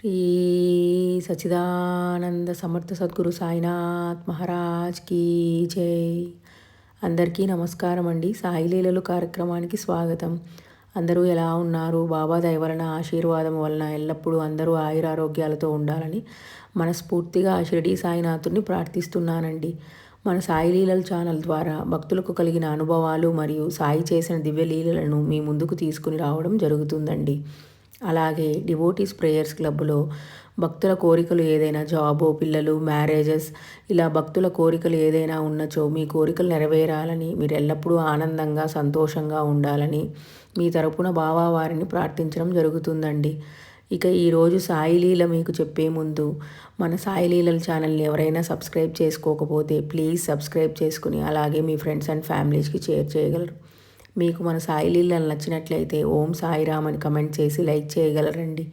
శ్రీ సచిదానంద సమర్థ సద్గురు సాయినాథ్ మహారాజ్ కీ జై. అందరికీ నమస్కారం అండి సాయిలీలలు కార్యక్రమానికి స్వాగతం. అందరూ ఎలా ఉన్నారు? బాబా దయవలన ఆశీర్వాదం వలన ఎల్లప్పుడూ అందరూ ఆయురారోగ్యాలతో ఉండాలని మనస్ఫూర్తిగా షిరిడి సాయినాథుని ప్రార్థిస్తున్నానండి. మన సాయి లీలల ఛానల్ ద్వారా భక్తులకు కలిగిన అనుభవాలు మరియు సాయి చేసిన దివ్య లీలలను మీ ముందుకు తీసుకుని రావడం జరుగుతుందండి. అలాగే డివోటీస్ ప్రేయర్స్ క్లబ్లో భక్తుల కోరికలు ఏదైనా జాబు పిల్లలు మ్యారేజెస్ ఇలా భక్తుల కోరికలు ఏదైనా ఉన్నచో మీ కోరికలు నెరవేరాలని మీరు ఎల్లప్పుడూ ఆనందంగా సంతోషంగా ఉండాలని మీ తరపున బావా వారిని ప్రార్థించడం జరుగుతుందండి. ఇక ఈరోజు సాయిలీల మీకు చెప్పే ముందు మన సాయిలీలల ఛానల్ని ఎవరైనా సబ్స్క్రైబ్ చేసుకోకపోతే ప్లీజ్ సబ్స్క్రైబ్ చేసుకుని అలాగే మీ ఫ్రెండ్స్ అండ్ ఫ్యామిలీస్కి షేర్ చేయగలరు. మీకు మన సాయి లీలలు నచ్చినట్లయితే ఓం సాయిరామ్ అని కమెంట్ చేసి లైక్ చేయగలరండి.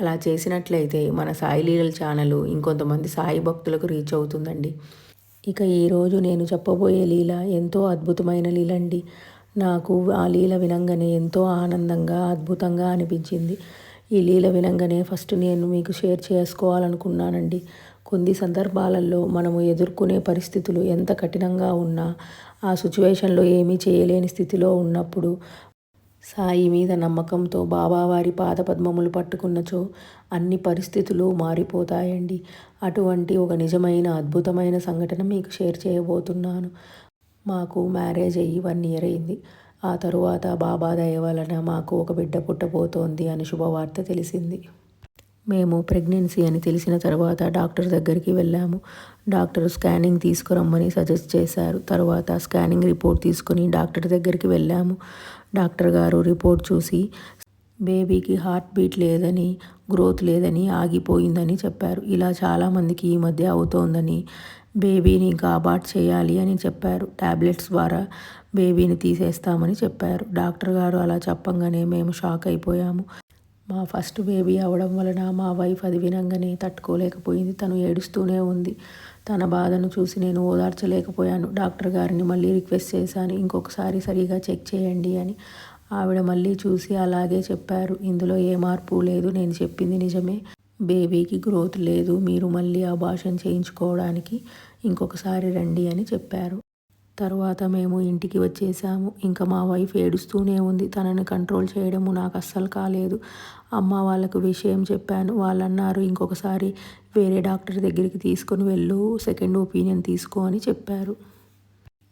అలా చేసినట్లయితే మన సాయి లీలల ఛానల్ ఇంకొంతమంది సాయి భక్తులకు రీచ్ అవుతుందండి. ఇక ఈరోజు నేను చెప్పబోయే లీల ఎంతో అద్భుతమైన లీల అండి నాకు ఆ లీల వినంగానే ఎంతో ఆనందంగా అద్భుతంగా అనిపించింది. ఈ లీల వినంగానే ఫస్ట్ నేను మీకు షేర్ చేసుకోవాలనుకున్నానండి. కొన్ని సందర్భాలలో మనము ఎదుర్కొనే పరిస్థితులు ఎంత కఠినంగా ఉన్నా ఆ సిచ్యువేషన్లో ఏమీ చేయలేని స్థితిలో ఉన్నప్పుడు సాయి మీద నమ్మకంతో బాబావారి పాదపద్మములు పట్టుకున్నచో అన్ని పరిస్థితులు మారిపోతాయండి. అటువంటి ఒక నిజమైన అద్భుతమైన సంఘటన మీకు షేర్ చేయబోతున్నాను. మాకు మ్యారేజ్ అయ్యి వన్ ఇయర్ అయింది. ఆ తరువాత బాబా దయ వలన మాకు ఒక బిడ్డ పుట్టబోతోంది అని శుభవార్త తెలిసింది. మేము ప్రెగ్నెన్సీ అని తెలిసిన తర్వాత డాక్టర్ దగ్గరికి వెళ్ళాము. డాక్టర్ స్కానింగ్ తీసుకురమ్మని సజెస్ట్ చేశారు. తర్వాత స్కానింగ్ రిపోర్ట్ తీసుకుని డాక్టర్ దగ్గరికి వెళ్ళాము. డాక్టర్ గారు రిపోర్ట్ చూసి బేబీకి హార్ట్ బీట్ లేదని గ్రోత్ లేదని ఆగిపోయిందని చెప్పారు. ఇలా చాలామందికి ఈ మధ్య అవుతోందని బేబీని ఇంకా అబార్ట్ చేయాలి అని చెప్పారు. ట్యాబ్లెట్స్ ద్వారా బేబీని తీసేస్తామని చెప్పారు. డాక్టర్ గారు అలా చెప్పంగానే మేము షాక్ అయిపోయాము. మా ఫస్ట్ బేబీ అవడం వలన మా వైఫ్ అది వినంగానే తట్టుకోలేకపోయింది. తను ఏడుస్తూనే ఉంది. తన బాధను చూసి నేను ఓదార్చలేకపోయాను. డాక్టర్ గారిని మళ్ళీ రిక్వెస్ట్ చేశాను. ఇంకొకసారి సరిగా చెక్ చేయండి అని ఆవిడ మళ్ళీ చూసి అలాగే చెప్పారు. ఇందులో ఏ మార్పు లేదు. నేను చెప్పింది నిజమే. బేబీకి గ్రోత్ లేదు. మీరు మళ్ళీ అబాషన్ చేయించుకోవడానికి ఇంకొకసారి రండి అని చెప్పారు. తర్వాత మేము ఇంటికి వచ్చేసాము. ఇంకా మా వైఫ్ ఏడుస్తూనే ఉంది. తనని కంట్రోల్ చేయడము నాకు అస్సలు కాలేదు. అమ్మ వాళ్ళకు విషయం చెప్పాను. వాళ్ళు అన్నారు ఇంకొకసారి వేరే డాక్టర్ దగ్గరికి తీసుకొని వెళ్ళు. సెకండ్ ఒపీనియన్ తీసుకో అని చెప్పారు.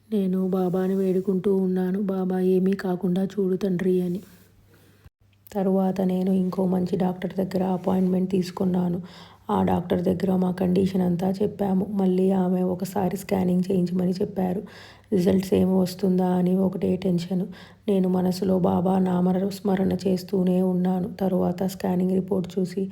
నేను బాబాని వేడుకుంటూ ఉన్నాను. బాబా ఏమీ కాకుండా చూడు తండ్రి అని. తరువాత నేను ఇంకో మంచి డాక్టర్ దగ్గర అపాయింట్మెంట్ తీసుకున్నాను. ఆ డాక్టర్ దగ్గర మా కండిషన్ అంతా చెప్పాము. మళ్ళీ ఆమె ఒకసారి స్కానింగ్ చేయించమని చెప్పారు. రిజల్ట్స్ ఏమి వస్తుందా అని ఒకటే టెన్షన్. నేను మనసులో బాబా నామర స్మరణ చేస్తూనే ఉన్నాను. తరువాత స్కానింగ్ రిపోర్ట్ చూసి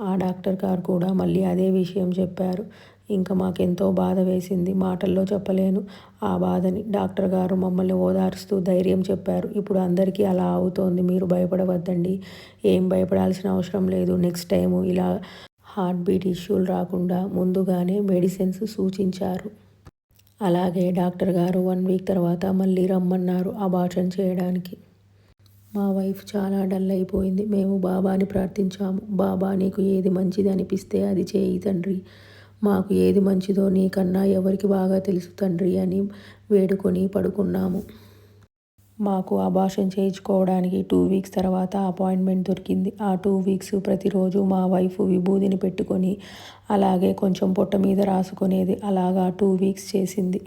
ఆ డాక్టర్ గారు కూడా మళ్ళీ అదే విషయం చెప్పారు. ఇంకా మాకెంతో బాధ వేసింది. మాటల్లో చెప్పలేను. ఆ బాధని డాక్టర్ గారు మమ్మల్ని ఓదారుస్తూ ధైర్యం చెప్పారు. ఇప్పుడు అందరికీ అలా అవుతోంది. మీరు భయపడవద్దండి. ఏం భయపడాల్సిన అవసరం లేదు. నెక్స్ట్ టైము ఇలా హార్ట్ బీట్ ఇష్యూలు రాకుండా ముందుగానే మెడిసిన్స్ సూచించారు. అలాగే డాక్టర్ గారు వన్ వీక్ తర్వాత మళ్ళీ రమ్మన్నారు అబార్షన్ చేయడానికి. మా వైఫ్ చాలా డల్ అయిపోయింది. మేము బాబాని ప్రార్థించాము. బాబా నీకు ఏది మంచిది అనిపిస్తే అది చేయి తండ్రి. మాకు ఏది మంచిదో నీకన్నా ఎవరికి బాగా తెలుసు తండ్రి అని వేడుకొని పడుకున్నాము. మాకు అబార్షన్ చేయించుకోవడానికి టూ వీక్స్ తర్వాత అపాయింట్మెంట్ దొరికింది. ఆ టూ వీక్స్ ప్రతిరోజు మా వైఫ్ విభూదిని పెట్టుకొని అలాగే కొంచెం పొట్ట మీద రాసుకునేది. అలాగా టూ వీక్స్ చేసింది.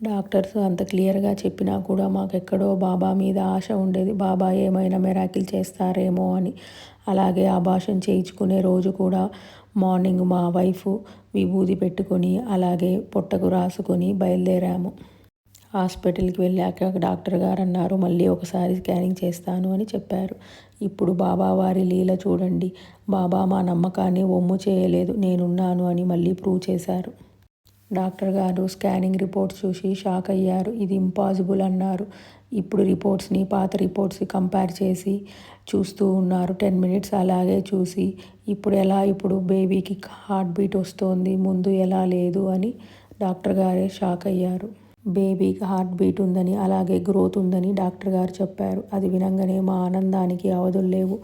డాక్టర్స్ అంత క్లియర్గా చెప్పినా కూడా మాకెక్కడో బాబా మీద ఆశ ఉండేది. బాబా ఏమైనా మెరాకిల్ చేస్తారేమో అని. అలాగే అభాషణ చేయించుకునే రోజు కూడా మార్నింగ్ మా వైఫ్ విభూది పెట్టుకొని అలాగే పొట్టకు రాసుకొని బయలుదేరాము. హాస్పిటల్కి వెళ్ళాక డాక్టర్ గారు అన్నారు మళ్ళీ ఒకసారి స్కానింగ్ చేస్తాను అని చెప్పారు. ఇప్పుడు బాబా వారి లీల చూడండి. బాబా మా నమ్మకాన్ని ఒమ్ము చేయలేదు. నేనున్నాను అని మళ్ళీ ప్రూవ్ చేశారు. డాక్టర్ గారు స్కానింగ్ రిపోర్ట్స్ చూసి షాక్ అయ్యారు. ఇది ఇంపాసిబుల్ అన్నారు. ఇప్పుడు రిపోర్ట్స్ని పాత రిపోర్ట్స్ కంపేర్ చేసి చూస్తూ ఉన్నారు. టెన్ మినిట్స్ అలాగే చూసి ఇప్పుడు ఎలా? ఇప్పుడు బేబీకి హార్ట్ బీట్ వస్తోంది. ముందు ఎలా లేదు అని డాక్టర్ గారే షాక్ అయ్యారు. బేబీకి హార్ట్ బీట్ ఉందని అలాగే గ్రోత్ ఉందని డాక్టర్ గారు చెప్పారు. అది వినంగానే మా ఆనందానికి అవధులు లేవు.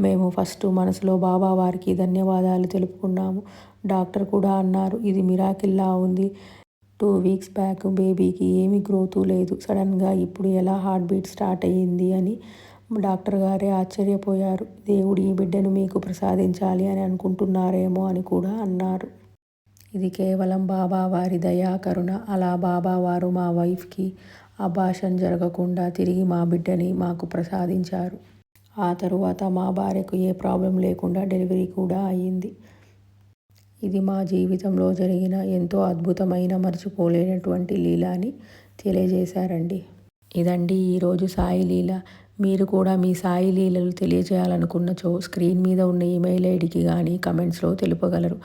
మేము ఫస్ట్ మనసులో బాబా వారికి ధన్యవాదాలు తెలుపుకున్నాము. డాక్టర్ కూడా అన్నారు ఇది మిరాకిల్లా ఉంది. టూ వీక్స్ బ్యాక్ బేబీకి ఏమి గ్రోతు లేదు. సడన్గా ఇప్పుడు ఎలా హార్ట్ బీట్ స్టార్ట్ అయ్యింది? అని డాక్టర్ గారే ఆశ్చర్యపోయారు. దేవుడు ఈ బిడ్డను మీకు ప్రసాదించాలి అని అనుకుంటున్నారేమో అని కూడా అన్నారు. ఇది కేవలం బాబా వారి దయా కరుణ. అలా బాబా వారు మా వైఫ్కి అభాషణ జరగకుండా తిరిగి మా బిడ్డని మాకు ప్రసాదించారు. ఆ తరువాత మా భార్యకు ఏ ప్రాబ్లం లేకుండా డెలివరీ కూడా అయ్యింది. ఇది మా జీవితంలో జరిగిన ఎంతో అద్భుతమైన మర్చిపోలేనటువంటి లీల అని తెలియజేశారండి. ఇదండి ఈరోజు సాయి లీల. మీరు కూడా మీ సాయి లీలలు తెలియజేయాలనుకున్నచో స్క్రీన్ మీద ఉన్న ఈమెయిల్ ఐడికి కానీ కమెంట్స్లో తెలుపగలరు.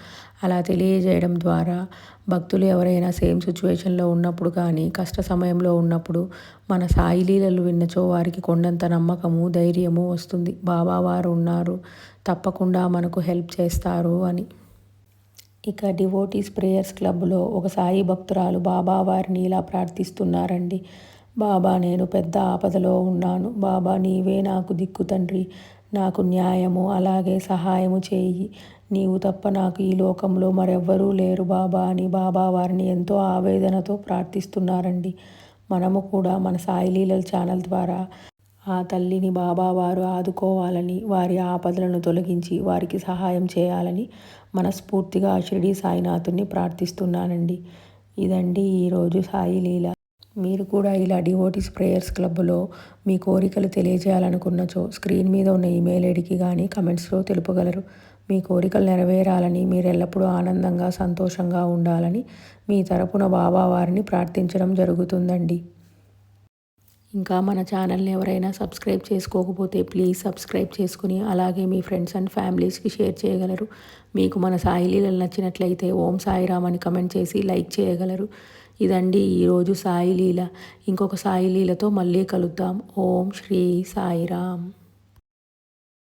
అలా తెలియజేయడం ద్వారా భక్తులు ఎవరైనా సేమ్ సిచ్యువేషన్లో ఉన్నప్పుడు కానీ కష్ట సమయంలో ఉన్నప్పుడు మన సాయి లీలలు విన్నచో వారికి కొండంత నమ్మకము ధైర్యము వస్తుంది. బాబా వారు ఉన్నారు. తప్పకుండా మనకు హెల్ప్ చేస్తారు అని. ఇక డివోటీస్ ప్రేయర్స్ క్లబ్లో ఒక సాయి భక్తురాలు బాబా వారిని ఇలా ప్రార్థిస్తున్నారండి. బాబా నేను పెద్ద ఆపదలో ఉన్నాను. బాబా నీవే నాకు దిక్కు తండ్రి. నాకు న్యాయము అలాగే సహాయము చేయి. నీవు తప్ప నాకు ఈ లోకంలో మరెవ్వరూ లేరు బాబా అని బాబా వారిని ఎంతో ఆవేదనతో ప్రార్థిస్తున్నారండి. మనము కూడా మన సాయి లీలల ఛానల్ ద్వారా ఆ తల్లిని బాబా వారు ఆదుకోవాలని వారి ఆపదలను తొలగించి వారికి సహాయం చేయాలని మనస్ఫూర్తిగా షిరిడి సాయినాథుని ప్రార్థిస్తున్నానండి. ఇదండి ఈరోజు సాయి లీల. మీరు కూడా ఇలా డివోటీస్ ప్రేయర్స్ క్లబ్లో మీ కోరికలు తెలియజేయాలనుకున్నచో స్క్రీన్ మీద ఉన్న ఈమెయిల్ ఐడికి కానీ కమెంట్స్లో తెలుపగలరు. మీ కోరికలు నెరవేరాలని మీరు ఎల్లప్పుడూ ఆనందంగా సంతోషంగా ఉండాలని మీ తరపున బాబావారిని ప్రార్థించడం జరుగుతుందండి. ఇంకా మన ఛానల్ని ఎవరైనా సబ్స్క్రైబ్ చేసుకోకపోతే ప్లీజ్ సబ్స్క్రైబ్ చేసుకుని అలాగే మీ ఫ్రెండ్స్ అండ్ ఫ్యామిలీస్కి షేర్ చేయగలరు. మీకు మన సాయిలీలు నచ్చినట్లయితే ఓం సాయిరామ్ అని కమెంట్ చేసి లైక్ చేయగలరు. ఇదండి ఈరోజు సాయి లీల. ఇంకొక సాయి లీలతో మళ్ళీ కలుద్దాం. ఓం శ్రీ సాయిరామ్.